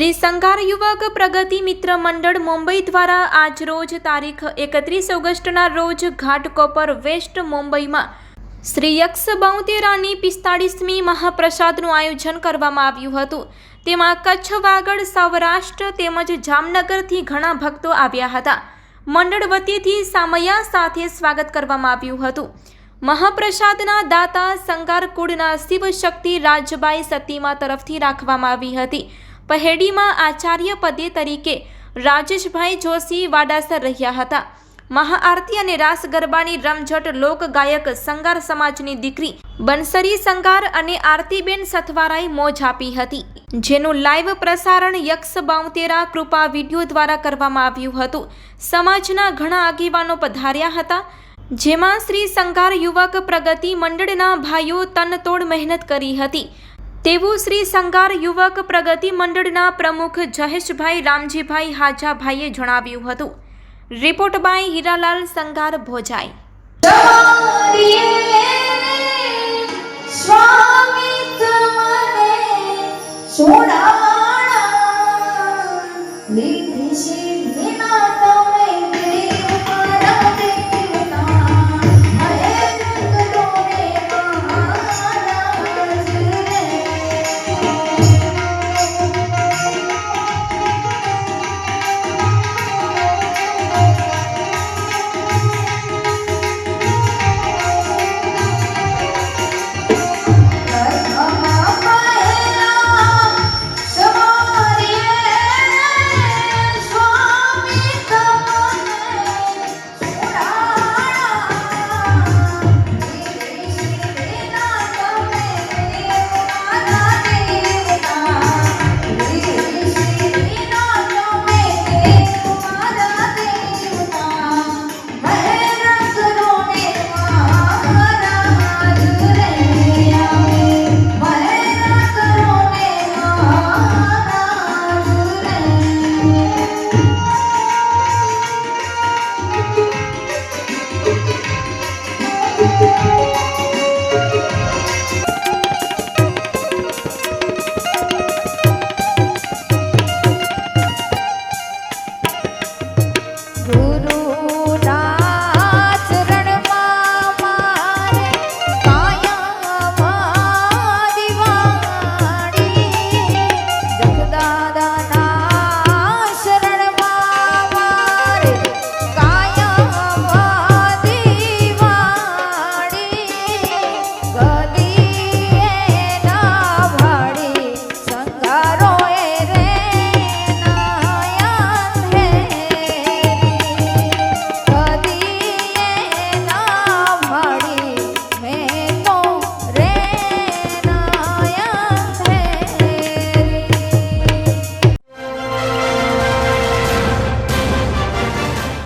શ્રી સંઘાર યુવક પ્રગતિ મિત્ર મંડળ મુંબઈ દ્વારા આજરોજ તારીખ એકત્રીસ ઓગસ્ટના રોજ ઘાટકોપર વેસ્ટ મુંબઈમાં શ્રી યક્ષ બહુતેરાની પિસ્તાળીસમી મહાપ્રસાદનું આયોજન કરવામાં આવ્યું હતું. તેમાં કચ્છ, વાગડ, સૌરાષ્ટ્ર તેમજ જામનગરથી ઘણા ભક્તો આવ્યા હતા. મંડળ વતીથી સામયા સાથે સ્વાગત કરવામાં આવ્યું હતું. મહાપ્રસાદના દાતા સંગારકુળના શિવશક્તિ રાજબાઈ સતીમા તરફથી રાખવામાં આવી હતી. પહેડીમાં આચાર્ય પદે તરીકે રાજેશભાઈ જોશી વાડાસર રહ્યા હતા. મહાઆરતી અને રાસ ગરબાની રમઝટ લોકગાયક સંગાર સમાજની દીકરી બંસરી સંગાર અને આરતીબેન સથવારાએ મોજ આપી હતી. જેનું લાઈવ પ્રસારણ યક્ષ બાઉતેરા કૃપા વીડિયો દ્વારા કરવામાં આવ્યું હતું. સમાજના ઘણા આગેવાનો પધાર્યા હતા. જેમાં શ્રી સંગાર યુવક પ્રગતિ મંડળના ભાઈઓ તનતોડ મહેનત કરી હતી. તેવું શ્રી સંગાર યુવક પ્રગતિ મંડળના પ્રમુખ જહેશભાઈ રામજીભાઈ હાજાભાઈએ જણાવ્યું હતું. Report by Hiralal Sangar Bhojai.